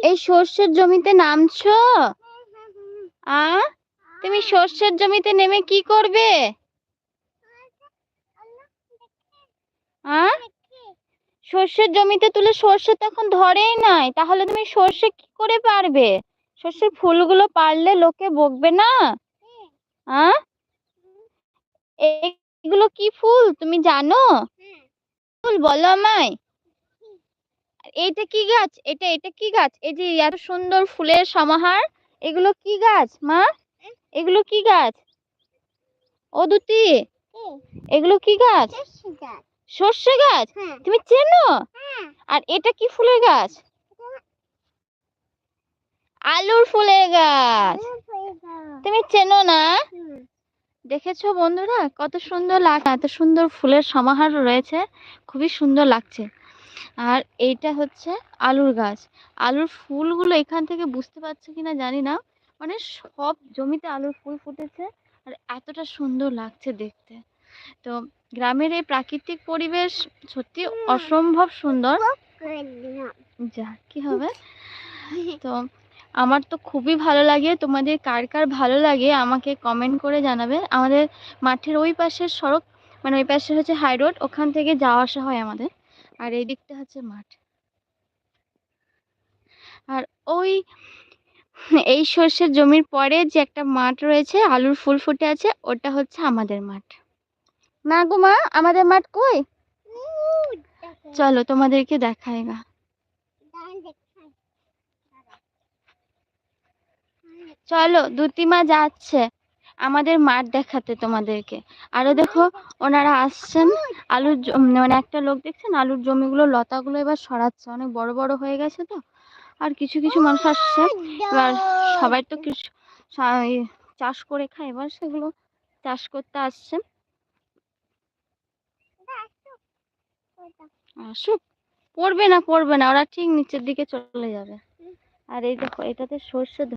এই সর্ষের জমিতে নামছো? আ? তুমি সর্ষের জমিতে নেমে কি করবে? আ? সর্ষের জমিতে তুলে সর্ষে তো এখন ধরেই নাই, তাহলে তুমি সর্ষে কি করে পারবে? সর্ষের ফুলগুলো পারলে লোকে বকবে না? এগুলো কি ফুল, তুমি জানো? ফুল বলো আমায়। এইটা কি গাছ? এটা এটা কি গাছ? এই যে এত সুন্দর ফুলের সমাহার, এগুলো কি গাছ, মা? এগুলো কি গাছ? ও দুটি এগুলো কি গাছ? সর্ষে গাছ? তুমি চেনো? আর এটা কি ফুলের গাছ? আলুর ফুলের গাছ। তুমি চেনো না? দেখেছ বন্ধুরা? কত সুন্দর লাগ এত সুন্দর ফুলের সমাহার রয়েছে, খুবই সুন্দর লাগছে। আর এইটা হচ্ছে আলুর গাছ। আলুর ফুলগুলো এখান থেকে বুঝতে পারছ কিনা জানি না। মানে সব জমিতে আলুর ফুল ফুটেছে আর এতটা সুন্দর লাগছে দেখতে। তো গ্রামের এই প্রাকৃতিক পরিবেশ সত্যি অসম্ভব সুন্দর। যা কি হবে? তো আমার তো খুবই ভালো লাগে। তোমাদের কার কার ভালো লাগে আমাকে কমেন্ট করে জানাবে। আমাদের মাঠের ওই পাশের সড়ক মানে ওই পাশে হচ্ছে হাই রোড ওখান থেকে যাওয়া আসা হয় আমাদের। আর এই দিকটা হচ্ছে মাঠ। আর ওই এই সর্ষের জমির পরে যে একটা মাঠ রয়েছে, আলুর ফুল ফুটে আছে, ওটা হচ্ছে আমাদের মাঠ। না গো মা, আমাদের মাঠ কই? চলো তোমাদেরকে দেখায় গা। চলো, দুতিমা যাচ্ছে। আমাদের মাঠ দেখাতে তোমাদেরকে। আরও দেখো, ওনারা আসছেন, আলুর মানে একটা লোক দেখছেন, আলুর জমিগুলো, লতাগুলো এবার সরাচ্ছে। অনেক বড় বড় হয়ে গেছে তো। আর কিছু কিছু মানুষ আসছে। এবার সবাই তো কিছু চাষ করে খায়। এবার সেগুলো চাষ করতে আসছে। আসুক। পড়বে না পড়বে না। ওরা ঠিক নিচের দিকে চলে যাবে। আর এই দেখো, এটাতে সর্ষে